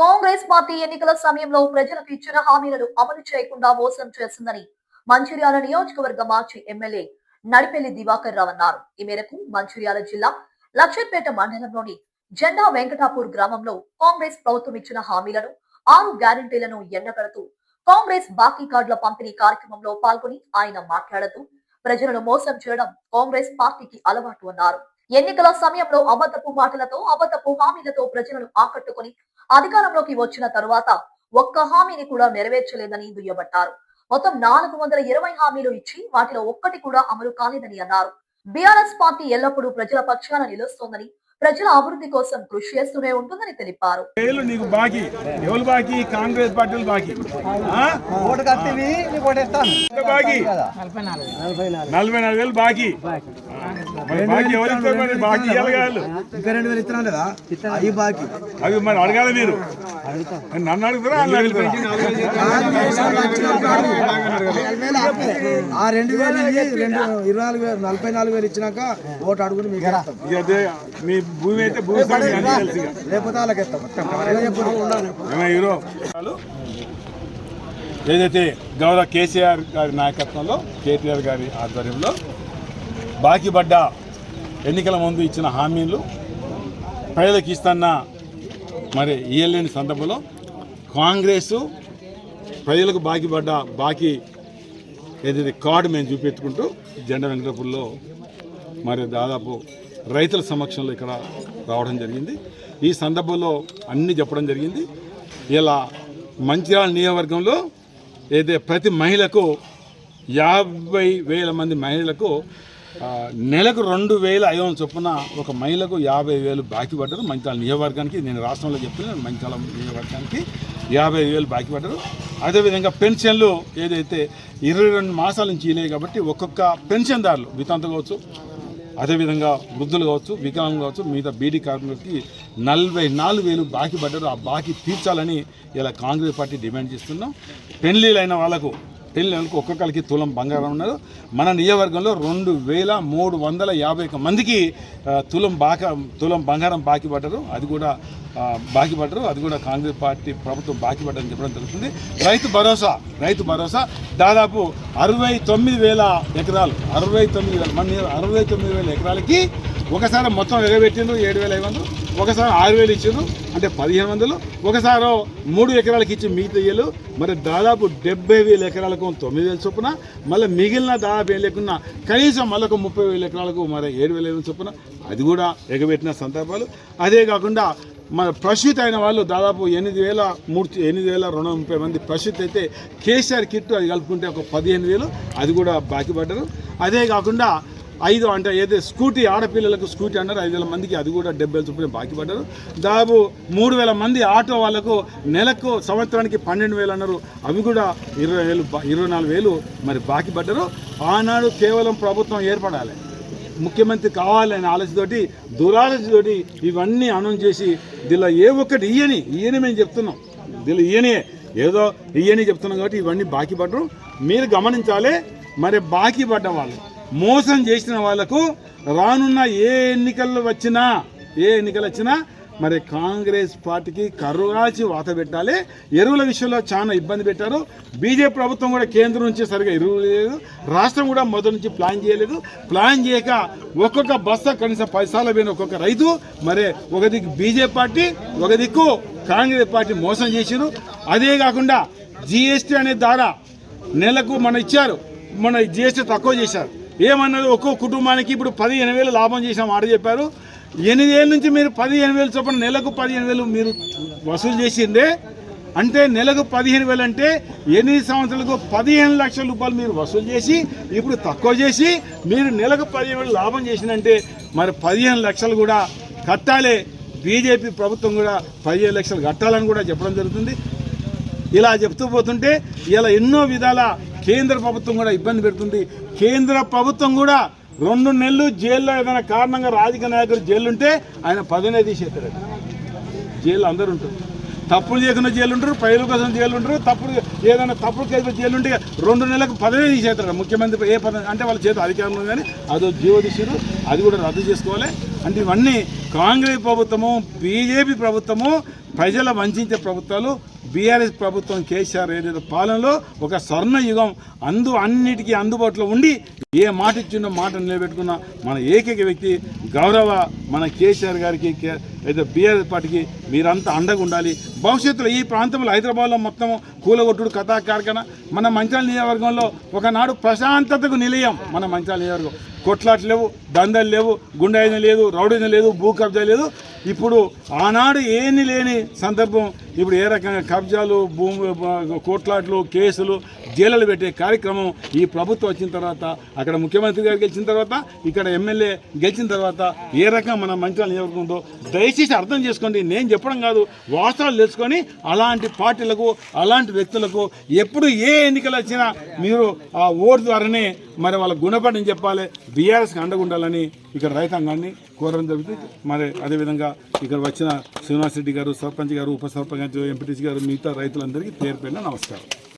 Congress party ఎన్నికల సమయంలో ప్రజలకు ఇచ్చిన హామీలను అమలు చేయకుండా మోసం చేసిందని మంచిర్యాల నియోజకవర్గ మాజీ ఎమ్మెల్యే నడిపెల్లి దివాకర్ రావు అన్నారు. ఈ మేరకు మంచిర్యాల జిల్లా లక్షట్పేట మండలంలోని జెండా వెంకటాపూర్ గ్రామంలో కాంగ్రెస్ ప్రభుత్వం ఇచ్చిన హామీలను ఆరు గ్యారంటీలను ఎండగడుతూ కాంగ్రెస్ బాకీ కార్డుల పంపిణీ కార్యక్రమంలో పాల్గొని ఆయన మాట్లాడుతూ ప్రజలను మోసం చేయడం కాంగ్రెస్ పార్టీకి అలవాటు అన్నారు. ఎన్నికల సమయంలో అబద్ధపు మాటలతో అబద్ధపు హామీలతో ప్రజలను ఆకట్టుకుని అధికారంలోకి వచ్చిన తరువాత ఒక్క హామీని కూడా నెరవేర్చలేదని దుయ్యబట్టారు. మొత్తం నాలుగు వందల ఇరవై హామీలు ఇచ్చి వాటిలో ఒక్కటి కూడా అమలు కాలేదని అన్నారు. బీఆర్ఎస్ పార్టీ ఎల్లప్పుడూ ప్రజల పక్షాన నిలుస్తోందని ప్రజల అభివృద్ధి కోసం కృషి చేస్తూనే ఉంటుందని తెలిపారు. ఏళ్ళు నీకు బాకీ. ఎవరు బాకీ? కాంగ్రెస్ పార్టీలు బాకీ. బాకీ? నలభై నాలుగు. వేలు బాకీ. ఇంకా రెండు వేలు అవి బాకీ అవి మరి అడగాలి మీరు. నన్ను అడుగుతారా? ఆ రెండు వేలు రెండు ఇరవై నాలుగు వేలు నలభై నాలుగు వేలు ఇచ్చినాక ఓటు అడుగుని మీకు మీ భూమి అయితే భూమి. లేకపోతే వాళ్ళకి ఇస్తాం. ఏదైతే గౌరవ కేసీఆర్ గారి నాయకత్వంలో కేటీఆర్ గారి ఆధ్వర్యంలో బాకీ పడ్డ ఎన్నికల ముందు ఇచ్చిన హామీలు ప్రజలకు ఇస్తున్న మరి ఇయ్యలేని సందర్భంలో కాంగ్రెస్ ప్రజలకు బాకీ పడ్డ బాకీ ఏదైతే కార్డు మేము చూపెట్టుకుంటూ జెండా వెంకటపూర్లో మరి దాదాపు రైతుల సమక్షంలో ఇక్కడ రావడం జరిగింది. ఈ సందర్భంలో అన్నీ చెప్పడం జరిగింది. ఇలా మంచిర్యాల నియోజకవర్గంలో ఏదైతే ప్రతి మహిళకు యాభై వేల మంది మహిళలకు నెలకు రెండు వేల ఐదు వందల చొప్పున ఒక మహిళకు యాభై వేలు బాకీ పడ్డారు. మంచాల నియోజకవర్గానికి నేను రాష్ట్రంలో చెప్తున్నాను మంచాల నియోజకవర్గానికి యాభై వేలు బాకీ పడ్డారు. అదేవిధంగా పెన్షన్లు ఏదైతే ఇరవై రెండు మాసాల నుంచి ఇలేవు కాబట్టి ఒక్కొక్క పెన్షన్దారులు వితంత కావచ్చు అదేవిధంగా వృద్ధులు కావచ్చు వికలాంగులు కావచ్చు మిగతా బీడీ కార్మికులకి నలభై నాలుగు వేలు బాకీ పడ్డారు. ఆ బాకీ తీర్చాలని ఇలా కాంగ్రెస్ పార్టీ డిమాండ్ చేస్తున్నాం. పెళ్ళిళ్ళైన వాళ్ళకు ఒక్కొక్కరికి తులం బంగారం ఉన్నారు మన నియోజకవర్గంలో రెండు వేల మూడు వందల యాభై ఒక మందికి తులం బాక తులం బంగారం బాకీ పడ్డరు అది కూడా బాకీ పడ్డరు అది కూడా కాంగ్రెస్ పార్టీ ప్రభుత్వం బాకీ పడ్డని చెప్పడం జరుగుతుంది రైతు భరోసా రైతు భరోసా దాదాపు అరవై తొమ్మిది వేల ఎకరాలు అరవై తొమ్మిది వేల మన అరవై తొమ్మిది వేల ఎకరాలకి ఒకసారి మొత్తం ఎగబెట్టిండు ఏడు వేల ఐదు వందలు ఒకసారి ఆరు వేలు ఇచ్చిండు అంటే పదిహేను వందలు. ఒకసారి మూడు ఎకరాలకు ఇచ్చి మిగతా మరి దాదాపు డెబ్బై వేల ఎకరాలకు తొమ్మిది వేల చొప్పున మళ్ళీ మిగిలిన దాదాపు ఏం లేకున్నా కనీసం మళ్ళీ ఒక ముప్పై వేల ఎకరాలకు మరి ఏడు వేల ఐదు చొప్పున అది కూడా ఎగబెట్టిన సందర్భాలు. అదే కాకుండా మన ప్రసూత అయిన వాళ్ళు దాదాపు ఎనిమిది వేల మూడు ఎనిమిది వేల రెండు వందల ముప్పై మంది ప్రసూతి అయితే కేసీఆర్ కిట్ అది కలుపుకుంటే ఒక పదిహేను వేలు అది కూడా బాకీ పడ్డారు. అదే కాకుండా ఐదు అంటే ఏదో స్కూటీ ఆడపిల్లలకు స్కూటీ అన్నారు ఐదు వేల మందికి అది కూడా డెబ్బై వేల చొప్పున బాకీ పడ్డారు దాదాపు మూడు వేల మంది ఆటో వాళ్ళకు నెలకు సంవత్సరానికి పన్నెండు వేలు అన్నారు. అవి కూడా ఇరవై వేలు ఇరవై నాలుగు వేలు మరి బాకీ పడ్డారు ఆనాడు కేవలం ప్రభుత్వం ఏర్పడాలి. ముఖ్యమంత్రి కావాలనే ఆలోచనతోటి దురాలోచనతోటి ఇవన్నీ అనౌన్స్ చేసి దీనిలో ఏ ఒక్కటి ఇయ్యని ఇయ్యని మేము చెప్తున్నాం. దీనిలో ఇయ్యనే ఏదో ఇయ్యని చెప్తున్నాం కాబట్టి ఇవన్నీ బాకీ పడ్డరు మీరు గమనించాలి మరి బాకీ పడ్డ వాళ్ళు మోసం చేసిన వాళ్ళకు రానున్న ఏ ఎన్నికలు వచ్చినా ఏ ఎన్నికలు వచ్చినా మరి కాంగ్రెస్ పార్టీకి కరుగాచి వాత పెట్టాలి. ఎరువుల విషయంలో చాలా ఇబ్బంది పెట్టారు. బీజేపీ ప్రభుత్వం కూడా కేంద్రం నుంచి సరిగా ఎరువులు లేదు. రాష్ట్రం కూడా మొదటి నుంచి ప్లాన్ చేయలేదు. ప్లాన్ చేయక ఒక్కొక్క బస్తా కనీసం పైసాల పోయిన ఒక్కొక్క రైతు మరి ఒక దిక్కు బీజేపీ పార్టీ ఒక దిక్కు కాంగ్రెస్ పార్టీ మోసం చేసిరు అదే కాకుండా జిఎస్టీ అనే ద్వారా నెలకు మన ఇచ్చారు. మన జిఎస్టీ తక్కువ చేశారు. ఏమన్నారు ఒక్కో కుటుంబానికి ఇప్పుడు పదిహేను వేలు లాభం చేసిన మాట చెప్పారు. ఎనిమిది ఏళ్ళ నుంచి మీరు పదిహేను వేలు చొప్పున నెలకు పదిహేను వేలు మీరు వసూలు చేసిందే. అంటే నెలకు పదిహేను వేలు అంటే ఎనిమిది సంవత్సరాలకు పదిహేను లక్షల రూపాయలు మీరు వసూలు చేసి ఇప్పుడు తక్కువ చేసి మీరు నెలకు పదిహేను వేలు లాభం చేసిందంటే మరి పదిహేను లక్షలు కూడా కట్టాలి. బీజేపీ ప్రభుత్వం కూడా పదిహేను లక్షలు కట్టాలని కూడా చెప్పడం జరుగుతుంది. ఇలా చెప్తూ పోతుంటే ఇలా ఎన్నో విధాల కేంద్ర ప్రభుత్వం కూడా ఇబ్బంది పెడుతుంది. కేంద్ర ప్రభుత్వం కూడా రెండు నెలలు జైల్లో ఏదైనా కారణంగా రాజకీయ నాయకుడు జైలు ఉంటే ఆయన పదనే తీసేస్తాడు. జైలు అందరూ ఉంటారు. తప్పులు చేయకుండా జైలు ఉంటారు ప్రజల కోసం జైలు ఉంటారు తప్పుడు ఏదైనా తప్పుడు కేసులో జైలు ఉంటే రెండు నెలలకు పదవే తీసేస్తారు ముఖ్యమంత్రి ఏ పదవి అంటే వాళ్ళ చేత అధికారం కానీ అదో జీవో తీసారు అది కూడా రద్దు చేసుకోవాలి. అంటే ఇవన్నీ కాంగ్రెస్ ప్రభుత్వము బీజేపీ ప్రభుత్వము ప్రజల వంచే ప్రభుత్వాలు బీఆర్ఎస్ ప్రభుత్వం కేసీఆర్ ఏదైతే పాలనలో ఒక స్వర్ణ యుగం అందు అన్నిటికీ అందుబాటులో ఉండి ఏ మాట ఇచ్చిందో మాట నిలబెట్టుకున్న మన ఏకైక వ్యక్తి గౌరవ మన కేసీఆర్ గారికి అయితే బీఆర్ పార్టీకి మీరంతా అండగా ఉండాలి. భవిష్యత్తులో ఈ ప్రాంతంలో హైదరాబాద్లో మొత్తం కూలగొట్టుడు కథా కార్ఖాన మన మంచాల నియోజకవర్గంలో ఒకనాడు ప్రశాంతతకు నిలయం మన మంచాల నియోజకవర్గం. కొట్లాట్లు లేవు దందలు లేవు గుండాయిన లేదు రౌడీన లేదు భూ కబ్జా లేదు. ఇప్పుడు ఆనాడు ఏమీ లేని సందర్భం. ఇప్పుడు ఏ రకంగా కబ్జాలు భూమి కోట్లాట్లు కేసులు జైలులు పెట్టే కార్యక్రమం ఈ ప్రభుత్వం వచ్చిన తర్వాత అక్కడ ముఖ్యమంత్రి గారు గెలిచిన తర్వాత ఇక్కడ ఎమ్మెల్యే గెలిచిన తర్వాత ఏ రకంగా మన మంచాల నియోజకవర్గం దయచేసి అర్థం చేసుకోండి. నేను చెప్పడం కాదు వాస్తవాలు తెలుసుకొని అలాంటి పార్టీలకు అలాంటి వ్యక్తులకు ఎప్పుడు ఏ ఎన్నికలు వచ్చినా మీరు ఆ ఓటు ద్వారానే మరి వాళ్ళ గుణపడిని చెప్పాలి. బీఆర్ఎస్కి అండగుండాలని ఇక్కడ రైతాంగాన్ని కోరడం జరుగుతుంది. మరి అదేవిధంగా ఇక్కడ వచ్చిన శ్రీనివాస్ రెడ్డి గారు సర్పంచ్ గారు ఉప సర్పంచ్ ఎంపీటీసీ గారు మిగతా రైతులందరికీ పేరు పేరున నమస్కారం.